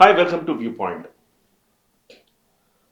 Hi welcome to view point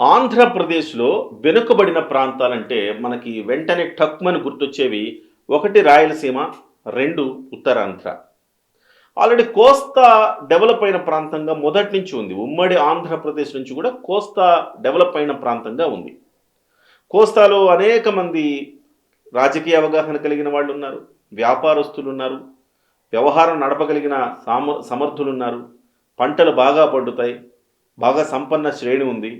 ఆంధ్రప్రదేశ్లో వెనుకబడిన ప్రాంతాలంటే మనకి వెంటనే టక్మని గుర్తొచ్చేవి ఒకటి రాయలసీమ రెండు ఉత్తరాంధ్ర. ఆల్రెడీ కోస్తా డెవలప్ అయిన ప్రాంతంగా మొదటి నుంచి ఉంది. ఉమ్మడి ఆంధ్రప్రదేశ్ నుంచి కూడా కోస్తా డెవలప్ అయిన ప్రాంతంగా ఉంది. కోస్తాలో అనేక మంది రాజకీయ అవగాహన కలిగిన వాళ్ళు ఉన్నారు వ్యాపారస్తులు ఉన్నారు వ్యవహారం నడపగలిగిన సామ సమర్థులు ఉన్నారు పంటలు బాగా పండుతాయి బాగా సంపన్న శ్రేణి ఉంది.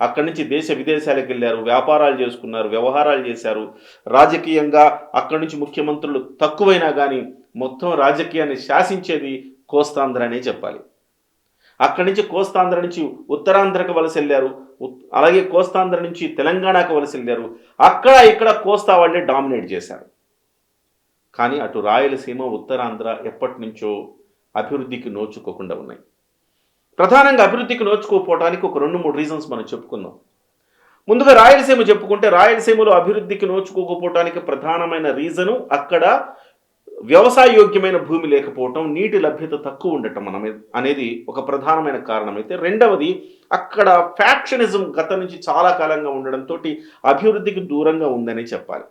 అక్కడి నుంచి దేశ విదేశాలకు వెళ్ళారు వ్యాపారాలు చేసుకున్నారు వ్యవహారాలు చేశారు. రాజకీయంగా అక్కడి నుంచి ముఖ్యమంత్రులు తక్కువైనా కానీ మొత్తం రాజకీయాన్ని శాసించేది కోస్తాంధ్ర అనే చెప్పాలి. అక్కడి నుంచి కోస్తాంధ్ర నుంచి ఉత్తరాంధ్రకు వలస వెళ్ళారు అలాగే కోస్తాంధ్ర నుంచి తెలంగాణకు వలస వెళ్ళారు. అక్కడ ఇక్కడ కోస్తా వాళ్ళే డామినేట్ చేశారు. కానీ అటు రాయలసీమ ఉత్తరాంధ్ర ఎప్పటి నుంచో అభివృద్ధికి నోచుకోకుండా ఉన్నాయి. ప్రధానంగా అభివృద్ధికి నోచుకోపోవడానికి ఒక రెండు మూడు రీజన్స్ మనం చెప్పుకుందాం. ముందుగా రాయలసీమ చెప్పుకుంటే రాయలసీమలో అభివృద్ధికి నోచుకోకపోవడానికి ప్రధానమైన రీజను అక్కడ వ్యవసాయ యోగ్యమైన భూమి లేకపోవటం నీటి లభ్యత తక్కువ ఉండటం మనం అనేది ఒక ప్రధానమైన కారణం అయితే రెండవది అక్కడ ఫ్యాక్షనిజం గత నుంచి చాలా కాలంగా ఉండడంతో అభివృద్ధికి దూరంగా ఉందని చెప్పాలి.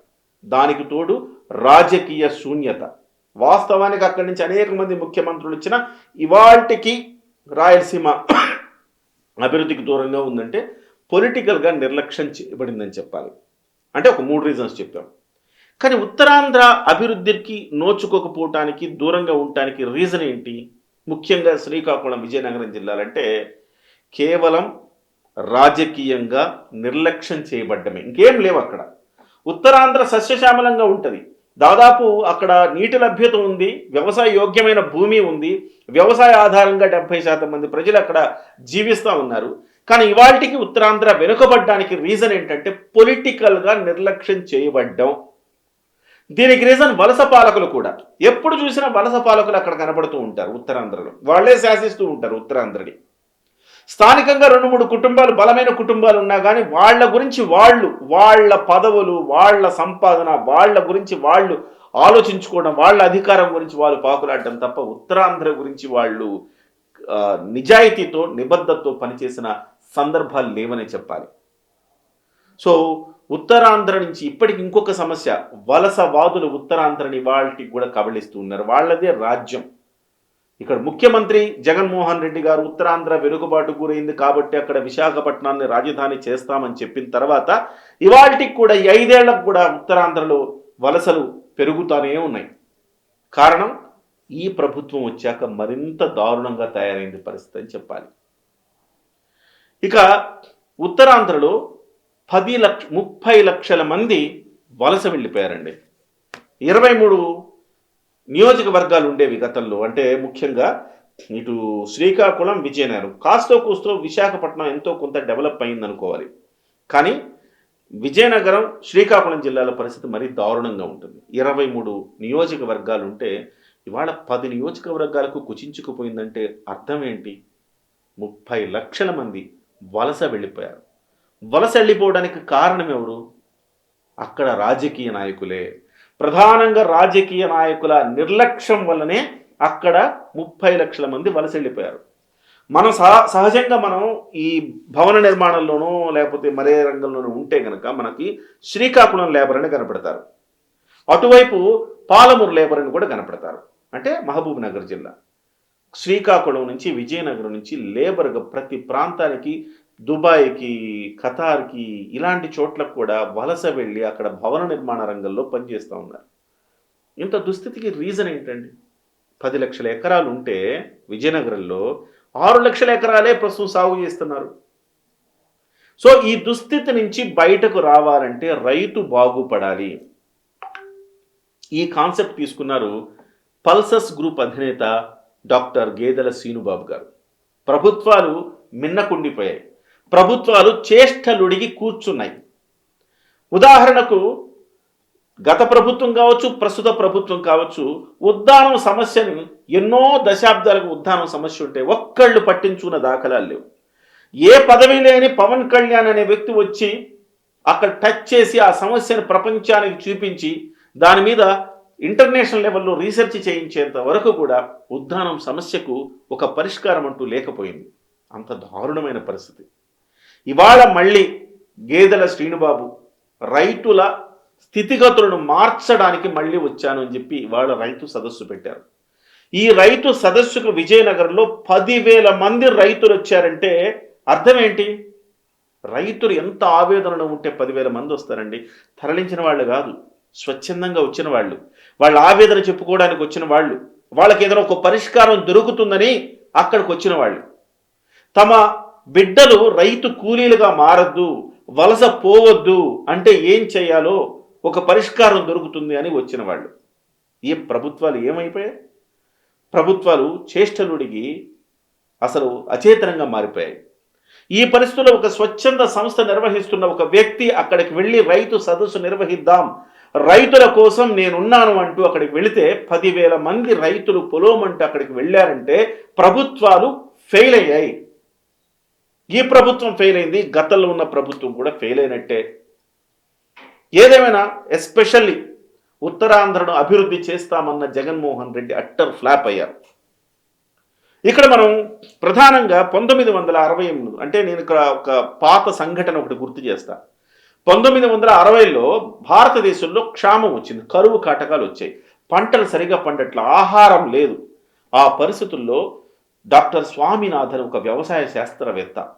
దానికి తోడు రాజకీయ శూన్యత. వాస్తవానికి అక్కడి నుంచి అనేక మంది ముఖ్యమంత్రులు వచ్చిన ఇవాల్టికి రాయలసీమ అభివృద్ధికి దూరంగా ఉందంటే పొలిటికల్గా నిర్లక్ష్యం చేయబడిందని చెప్పాలి. అంటే ఒక మూడు రీజన్స్ చెప్పాం. కానీ ఉత్తరాంధ్ర అభివృద్ధికి నోచుకోకపోవటానికి దూరంగా ఉండటానికి రీజన్ ఏంటి? ముఖ్యంగా శ్రీకాకుళం విజయనగరం జిల్లాలంటే కేవలం రాజకీయంగా నిర్లక్ష్యం చేయబడ్డమే. ఇంకేం లేవు అక్కడ. ఉత్తరాంధ్ర సస్యశ్యామలంగా ఉంటుంది. దాదాపు అక్కడ నీటి లభ్యత ఉంది వ్యవసాయ యోగ్యమైన భూమి ఉంది వ్యవసాయ ఆధారంగా డెబ్బై శాతం మంది ప్రజలు అక్కడ జీవిస్తూ ఉన్నారు. కానీ ఇవాళకి ఉత్తరాంధ్ర వెనుకబడ్డానికి రీజన్ ఏంటంటే పొలిటికల్గా నిర్లక్ష్యం చేయబడ్డం. దీనికి రీజన్ వలస పాలకులు కూడా. ఎప్పుడు చూసినా వలస పాలకులు అక్కడ కనబడుతూ ఉంటారు ఉత్తరాంధ్రలో. వాళ్ళే శాసిస్తూ ఉంటారు ఉత్తరాంధ్రని. స్థానికంగా రెండు మూడు కుటుంబాలు బలమైన కుటుంబాలు ఉన్నా కానీ వాళ్ళ గురించి వాళ్ళు వాళ్ళ పదవులు వాళ్ళ సంపాదన వాళ్ళ గురించి వాళ్ళు ఆలోచించుకోవడం వాళ్ళ అధికారం గురించి వాళ్ళు పాకులాడటం తప్ప ఉత్తరాంధ్ర గురించి వాళ్ళు నిజాయితీతో నిబద్ధతతో పనిచేసిన సందర్భాలు లేవనే చెప్పాలి. సో ఉత్తరాంధ్ర నుంచి ఇప్పటికి ఇంకొక సమస్య వలసవాదులు ఉత్తరాంధ్రని వాళ్ళకి కూడా కబళిస్తూ ఉన్నారు. వాళ్ళదే రాజ్యం. ఇక్కడ ముఖ్యమంత్రి జగన్మోహన్ రెడ్డి గారు ఉత్తరాంధ్ర వెనుకబాటు గురైంది కాబట్టి అక్కడ విశాఖపట్నాన్ని రాజధాని చేస్తామని చెప్పిన తర్వాత ఇవాళకి కూడా ఐదేళ్ళకు కూడా ఉత్తరాంధ్రలో వలసలు పెరుగుతూనే ఉన్నాయి. కారణం ఈ ప్రభుత్వం వచ్చాక మరింత దారుణంగా తయారైంది పరిస్థితి అని చెప్పాలి. ఇక ఉత్తరాంధ్రలో పది లక్ష ముప్పై లక్షల మంది వలస వెళ్ళిపోయారండి. ఇరవై మూడు నియోజకవర్గాలు ఉండేవి గతంలో. అంటే ముఖ్యంగా ఇటు శ్రీకాకుళం విజయనగరం. కాస్తో కూస్తో విశాఖపట్నం ఎంతో కొంత డెవలప్ అయింది అనుకోవాలి కానీ విజయనగరం శ్రీకాకుళం జిల్లాల పరిస్థితి మరీ దారుణంగా ఉంటుంది. ఇరవై మూడు నియోజకవర్గాలు ఉంటే ఇవాళ పది నియోజకవర్గాలకు కుచించుకుపోయిందంటే అర్థం ఏంటి ముప్పై లక్షల మంది వలస వెళ్ళిపోయారు. వలస వెళ్ళిపోవడానికి కారణం ఎవరు? అక్కడ రాజకీయ నాయకులే. ప్రధానంగా రాజకీయ నాయకుల నిర్లక్ష్యం వల్లనే అక్కడ ముప్పై లక్షల మంది వలస వెళ్ళిపోయారు మనం సహ సహజంగా మనం ఈ భవన నిర్మాణంలోనూ లేకపోతే మరే రంగంలోనూ ఉంటే కనుక మనకి శ్రీకాకుళం లేబర్ అని కనపడతారు. అటువైపు పాలమూరు లేబర్ అని కూడా కనపడతారు. అంటే మహబూబ్ నగర్ జిల్లా. శ్రీకాకుళం నుంచి విజయనగరం నుంచి లేబర్గా ప్రతి ప్రాంతానికి దుబాయ్కి ఖతార్కి ఇలాంటి చోట్లకు కూడా వలస వెళ్ళి అక్కడ భవన నిర్మాణ రంగంలో పనిచేస్తూ ఉన్నారు. ఇంత దుస్థితికి రీజన్ ఏంటండి? పది లక్షల ఎకరాలు ఉంటే విజయనగరంలో ఆరు లక్షల ఎకరాలే ప్రస్తుతం సాగు చేస్తున్నారు. సో ఈ దుస్థితి నుంచి బయటకు రావాలంటే రైతు బాగుపడాలి. ఈ కాన్సెప్ట్ తీసుకున్నారు పల్సస్ గ్రూప్ అధినేత డాక్టర్ గేదెల శ్రీనుబాబు గారు. ప్రభుత్వాలు మిన్నకుండిపోయాయి. ప్రభుత్వాలు చేష్టలుడిగి కూర్చున్నాయి. ఉదాహరణకు గత ప్రభుత్వం కావచ్చు ప్రస్తుత ప్రభుత్వం కావచ్చు ఉద్దానం సమస్యను ఎన్నో దశాబ్దాలకు ఉద్దానం సమస్య ఉంటే ఒక్కళ్ళు పట్టించుకున్న దాఖలాలు లేవు. ఏ పదవి లేని పవన్ కళ్యాణ్ అనే వ్యక్తి వచ్చి అక్కడ టచ్ చేసి ఆ సమస్యను ప్రపంచానికి చూపించి దాని మీద ఇంటర్నేషనల్ లెవెల్లో రీసెర్చ్ చేయించేంత వరకు కూడా ఉద్దానం సమస్యకు ఒక పరిష్కారం అంటూ లేకపోయింది. అంత దారుణమైన పరిస్థితి. ఇవాళ మళ్ళీ గేదెల శ్రీనుబాబు రైతుల స్థితిగతులను మార్చడానికి మళ్ళీ వచ్చాను అని చెప్పి ఇవాళ రైతు సదస్సు పెట్టారు. ఈ రైతు సదస్సుకు విజయనగరంలో పదివేల మంది రైతులు వచ్చారంటే అర్థం ఏంటి? రైతులు ఎంత ఆవేదనలో ఉంటే పదివేల మంది వస్తారండి. తరలించిన వాళ్ళు కాదు స్వచ్ఛందంగా వచ్చిన వాళ్ళు వాళ్ళ ఆవేదన చెప్పుకోవడానికి వచ్చిన వాళ్ళు వాళ్ళకి ఏదైనా ఒక పరిష్కారం దొరుకుతుందని అక్కడికి వచ్చిన వాళ్ళు. తమ బిడ్డలు రైతు కూలీలుగా మారద్దు వలస పోవద్దు అంటే ఏం చేయాలో ఒక పరిష్కారం దొరుకుతుంది అని వచ్చిన వాళ్ళు. ఈ ప్రభుత్వాలు ఏమైపోయాయి? ప్రభుత్వాలు చేష్టలుడిగి అసలు అచేతనంగా మారిపోయాయి. ఈ పరిస్థితుల్లో ఒక స్వచ్ఛంద సంస్థ నిర్వహిస్తున్న ఒక వ్యక్తి అక్కడికి వెళ్ళి రైతు సదస్సు నిర్వహిద్దాం రైతుల కోసం నేనున్నాను అంటూ అక్కడికి వెళితే పదివేల మంది రైతులు పొలోమంటూ అక్కడికి వెళ్ళారంటే ప్రభుత్వాలు ఫెయిల్ అయ్యాయి. ఈ ప్రభుత్వం ఫెయిల్ అయింది గతంలో ఉన్న ప్రభుత్వం కూడా ఫెయిల్ అయినట్టే. ఏదేమైనా ఎస్పెషల్లీ ఉత్తరాంధ్రను అభివృద్ధి చేస్తామన్న జగన్మోహన్ రెడ్డి అట్టర్ ఫ్లాప్ అయ్యారు. ఇక్కడ మనం ప్రధానంగా పంతొమ్మిది వందల అరవై ఎనిమిది అంటే నేను ఇక్కడ ఒక పాత సంఘటన ఒకటి గుర్తు చేస్తా. పంతొమ్మిది వందల అరవైలో భారతదేశంలో క్షామం వచ్చింది కరువు కాటకాలు వచ్చాయి. పంటలు సరిగా పండట్ల ఆహారం లేదు. ఆ పరిస్థితుల్లో డాక్టర్ స్వామినాథన్ ఒక వ్యవసాయ శాస్త్రవేత్త.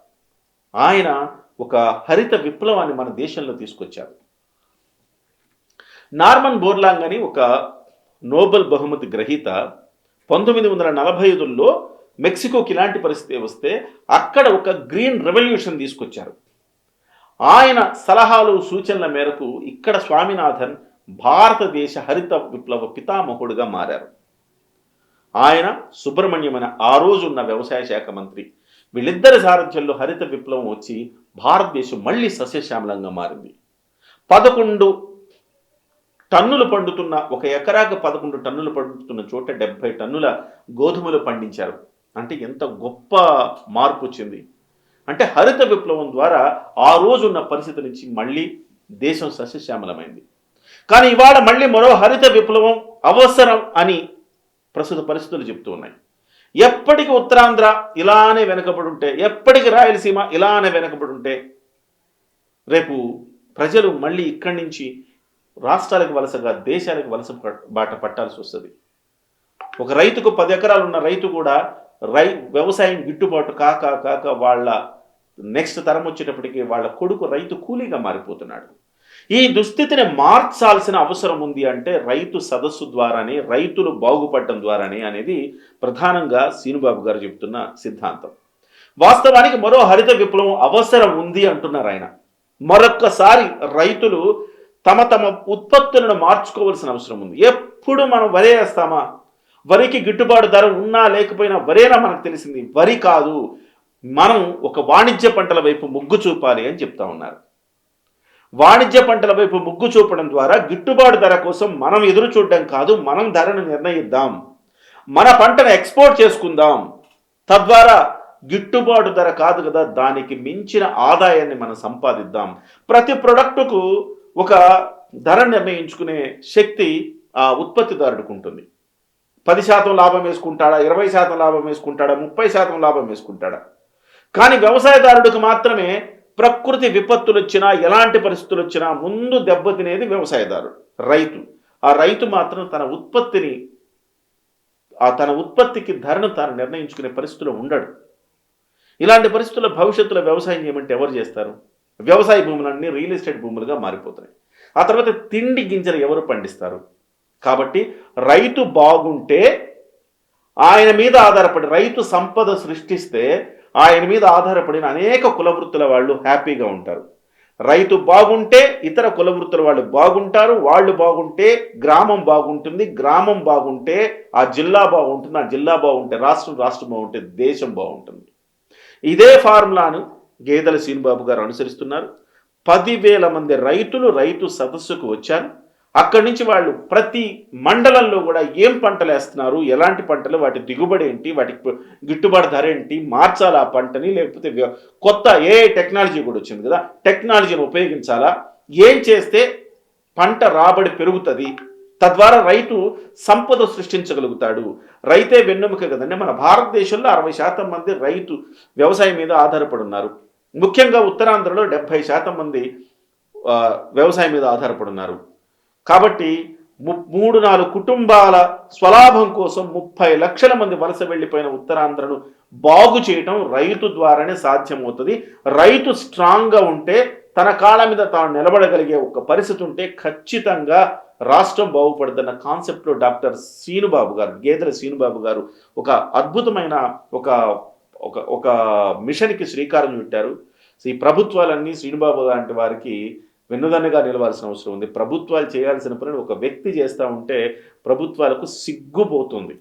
ఆయన ఒక హరిత విప్లవాన్ని మన దేశంలో తీసుకొచ్చారు. నార్మన్ బోర్లాంగ్ అని ఒక నోబెల్ బహుమతి గ్రహీత పంతొమ్మిది వందల నలభై ఐదులో మెక్సికోకి ఇలాంటి పరిస్థితి వస్తే అక్కడ ఒక గ్రీన్ రెవల్యూషన్ తీసుకొచ్చారు. ఆయన సలహాలు సూచనల మేరకు ఇక్కడ స్వామినాథన్ భారతదేశ హరిత విప్లవ పితామహుడుగా మారారు. ఆయన సుబ్రహ్మణ్యం అనే ఆ రోజు ఉన్న వ్యవసాయ శాఖ మంత్రి. వీళ్ళిద్దరి సారథ్యంలో హరిత విప్లవం వచ్చి భారతదేశం మళ్ళీ సస్యశ్యామలంగా మారింది. పదకొండు టన్నులు పండుతున్న ఒక ఎకరాకు పదకొండు టన్నులు పండుతున్న చోట డెబ్బై టన్నుల గోధుమలు పండించారు. అంటే ఎంత గొప్ప మార్పు వచ్చింది. అంటే హరిత విప్లవం ద్వారా ఆ రోజున్న పరిస్థితి నుంచి మళ్ళీ దేశం సస్యశ్యామలమైంది. కానీ ఇవాళ మళ్ళీ మరో హరిత విప్లవం అవసరం అని ప్రస్తుత పరిస్థితులు చెప్తూ ఉన్నాయి. ఎప్పటికి ఉత్తరాంధ్ర ఇలానే వెనకబడి ఉంటే ఎప్పటికి రాయలసీమ ఇలానే వెనకబడి ఉంటే రేపు ప్రజలు మళ్ళీ ఇక్కడి నుంచి రాష్ట్రాలకు వలసగా దేశాలకు వలస బాట పట్టాల్సి వస్తుంది. ఒక రైతుకు పది ఎకరాలు ఉన్న రైతు కూడా రై వ్యవసాయం గిట్టుబాటు కాక కాక వాళ్ళ నెక్స్ట్ తరం వచ్చేటప్పటికి వాళ్ళ కొడుకు రైతు కూలీగా మారిపోతున్నాడు. ఈ దుస్థితిని మార్చాల్సిన అవసరం ఉంది అంటే రైతు సదస్సు ద్వారానే రైతులు బాగుపడటం ద్వారానే అనేది ప్రధానంగా సీనుబాబు గారు చెబుతున్న సిద్ధాంతం. వాస్తవానికి మరో హరిత విప్లవం అవసరం ఉంది అంటున్నారు ఆయన. మరొక్కసారి రైతులు తమ తమ ఉత్పత్తులను మార్చుకోవాల్సిన అవసరం ఉంది. ఎప్పుడు మనం వరే వేస్తామా? వరికి గిట్టుబాటు ధర ఉన్నా లేకపోయినా వరేనా మనకు తెలిసింది? వరి కాదు. మనం ఒక వాణిజ్య పంటల వైపు మొగ్గు చూపాలి అని చెప్తా ఉన్నారు. వాణిజ్య పంటల వైపు మొగ్గు చూపడం ద్వారా గిట్టుబాటు ధర కోసం మనం ఎదురు చూడడం కాదు మనం ధరను నిర్ణయిద్దాం. మన పంటను ఎక్స్పోర్ట్ చేసుకుందాం. తద్వారా గిట్టుబాటు ధర కాదు కదా దానికి మించిన ఆదాయాన్ని మనం సంపాదిద్దాం. ప్రతి ప్రొడక్టుకు ఒక ధర నిర్ణయించుకునే శక్తి ఆ ఉత్పత్తిదారుడికి ఉంటుంది. పది శాతం లాభం వేసుకుంటాడా ఇరవై శాతం లాభం వేసుకుంటాడా ముప్పై శాతం లాభం వేసుకుంటాడా? కానీ వ్యవసాయదారుడికి మాత్రమే ప్రకృతి విపత్తులు వచ్చినా ఎలాంటి పరిస్థితులు వచ్చినా ముందు దెబ్బతినేది వ్యవసాయదారుడు రైతు. ఆ రైతు మాత్రం తన ఉత్పత్తిని ఆ తన ఉత్పత్తికి ధరను తాను నిర్ణయించుకునే పరిస్థితిలో ఉండడు. ఇలాంటి పరిస్థితుల్లో భవిష్యత్తులో వ్యవసాయం చేయమంటే ఎవరు చేస్తారు? వ్యవసాయ భూములన్నీ రియల్ ఎస్టేట్ భూములుగా మారిపోతున్నాయి. ఆ తర్వాత తిండి గింజలు ఎవరు పండిస్తారు? కాబట్టి రైతు బాగుంటే ఆయన మీద ఆధారపడి రైతు సంపద సృష్టిస్తే ఆయన మీద ఆధారపడిన అనేక కులవృత్తుల వాళ్ళు హ్యాపీగా ఉంటారు. రైతు బాగుంటే ఇతర కులవృత్తుల వాళ్ళు బాగుంటారు వాళ్ళు బాగుంటే గ్రామం బాగుంటుంది గ్రామం బాగుంటే ఆ జిల్లా బాగుంటుంది ఆ జిల్లా బాగుంటే రాష్ట్రం రాష్ట్రం బాగుంటే దేశం బాగుంటుంది. ఇదే ఫార్ములాను గేదెల సీనిబాబు గారు అనుసరిస్తున్నారు. పదివేల మంది రైతులు రైతు సదస్సుకు వచ్చారు. అక్కడి నుంచి వాళ్ళు ప్రతి మండలంలో కూడా ఏం పంటలు వేస్తున్నారు ఎలాంటి పంటలు వాటి దిగుబడి ఏంటి వాటికి గిట్టుబాటు ధర ఏంటి మార్చాలా ఆ పంటని లేకపోతే కొత్త ఏ టెక్నాలజీ కూడా వచ్చింది కదా టెక్నాలజీని ఉపయోగించాలా ఏం చేస్తే పంట రాబడి పెరుగుతుంది తద్వారా రైతు సంపద సృష్టించగలుగుతాడు. రైతే వెన్నెముక కదండి మన భారతదేశంలో అరవై శాతం మంది రైతు వ్యవసాయం మీద ఆధారపడి ఉన్నారు. ముఖ్యంగా ఉత్తరాంధ్రలో డెబ్బై శాతం మంది వ్యవసాయం మీద ఆధారపడి ఉన్నారు. కాబట్టి ము- మూడు నాలుగు కుటుంబాల స్వలాభం కోసం ముప్పై లక్షల మంది వలస వెళ్ళిపోయిన ఉత్తరాంధ్రను బాగు చేయటం రైతు ద్వారానే సాధ్యమవుతుంది. రైతు స్ట్రాంగ్గా ఉంటే తన కాళ్ళ మీద తాను నిలబడగలిగే ఒక పరిస్థితి ఉంటే ఖచ్చితంగా రాష్ట్రం బాగుపడుతున్న కాన్సెప్ట్లో డాక్టర్ శ్రీనుబాబు గారు గేదెల శ్రీనుబాబు గారు ఒక అద్భుతమైన ఒక ఒక ఒక మిషన్కి శ్రీకారం చుట్టారు. ఈ ప్రభుత్వాలన్నీ శ్రీనుబాబు లాంటి వారికి వెన్నుదన్నుగా నిలవాల్సిన అవసరం ఉంది. ప్రభుత్వాలు చేయాల్సిన పనిని ఒక వ్యక్తి చేస్తూ ఉంటే ప్రభుత్వాలకు సిగ్గుపోతుంది.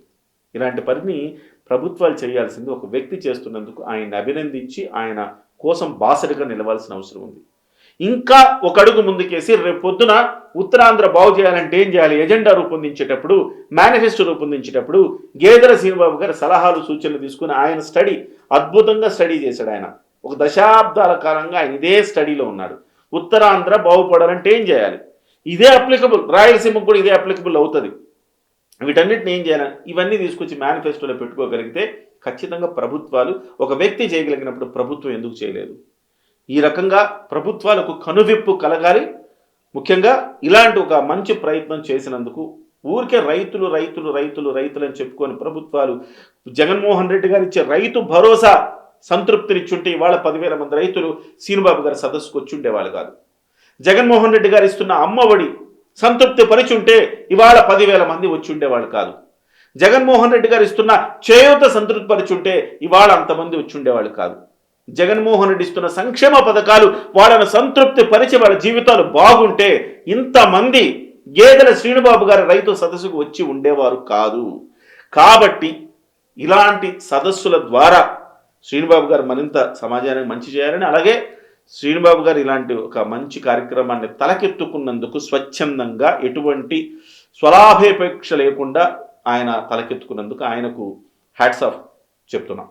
ఇలాంటి పనిని ప్రభుత్వాలు చేయాల్సింది ఒక వ్యక్తి చేస్తున్నందుకు ఆయన అభినందించి ఆయన కోసం బాసడిగా నిలవాల్సిన అవసరం ఉంది. ఇంకా ఒక అడుగు ముందుకేసి రేపు పొద్దున ఉత్తరాంధ్ర బాగు చేయాలంటే ఏం చేయాలి? ఎజెండా రూపొందించేటప్పుడు మేనిఫెస్టో రూపొందించేటప్పుడు గేదెల శ్రీనిబాబు గారి సలహాలు సూచనలు తీసుకుని ఆయన స్టడీ అద్భుతంగా స్టడీ చేశాడు ఆయన. ఒక దశాబ్దాల కాలంగా ఆయన ఇదే స్టడీలో ఉన్నాడు. ఉత్తరాంధ్ర బాగుపడాలంటే ఏం చేయాలి? ఇదే అప్లికబుల్ రాయలసీమకు కూడా ఇదే అప్లికబుల్ అవుతుంది. వీటన్నిటిని ఏం చేయాలి? ఇవన్నీ తీసుకొచ్చి మేనిఫెస్టోలో పెట్టుకోగలిగితే ఖచ్చితంగా ప్రభుత్వాలు ఒక వ్యక్తి చేయగలిగినప్పుడు ప్రభుత్వం ఎందుకు చేయలేదు? ఈ రకంగా ప్రభుత్వాలకు కనువిప్పు కలగాలి. ముఖ్యంగా ఇలాంటి ఒక మంచి ప్రయత్నం చేసినందుకు ఊరికే రైతులు రైతులు రైతులు రైతులు అని చెప్పుకొని ప్రభుత్వాలు జగన్మోహన్ రెడ్డి గారు ఇచ్చే రైతు భరోసా సంతృప్తినిచ్చుంటే ఇవాళ పదివేల మంది రైతులు సీనుబాబు గారి సదస్సుకు వచ్చి ఉండేవాళ్ళు కాదు. జగన్మోహన్ రెడ్డి గారు ఇస్తున్న అమ్మఒడి సంతృప్తి పరిచుంటే ఇవాళ పదివేల మంది వచ్చి ఉండేవాళ్ళు కాదు. జగన్మోహన్ రెడ్డి గారు ఇస్తున్న చేయూత సంతృప్తి పరిచుంటే ఇవాళ అంతమంది వచ్చి ఉండేవాళ్ళు కాదు. జగన్మోహన్ రెడ్డి ఇస్తున్న సంక్షేమ పథకాలు వాళ్ళను సంతృప్తి పరిచి వాళ్ళ జీవితాలు బాగుంటే ఇంతమంది గేదెల శ్రీనుబాబు గారి రైతు సదస్సుకు వచ్చి ఉండేవారు కాదు. కాబట్టి ఇలాంటి సదస్సుల ద్వారా శ్రీనుబాబు గారు మరింత సమాజానికి మంచి చేయాలని అలాగే శ్రీనుబాబు గారు ఇలాంటి ఒక మంచి కార్యక్రమాన్ని తలకెత్తుకున్నందుకు స్వచ్ఛందంగా ఎటువంటి స్వలాభేపేక్ష లేకుండా ఆయన తలకెత్తుకున్నందుకు ఆయనకు హ్యాట్స్ ఆఫ్ చెప్తున్నాం.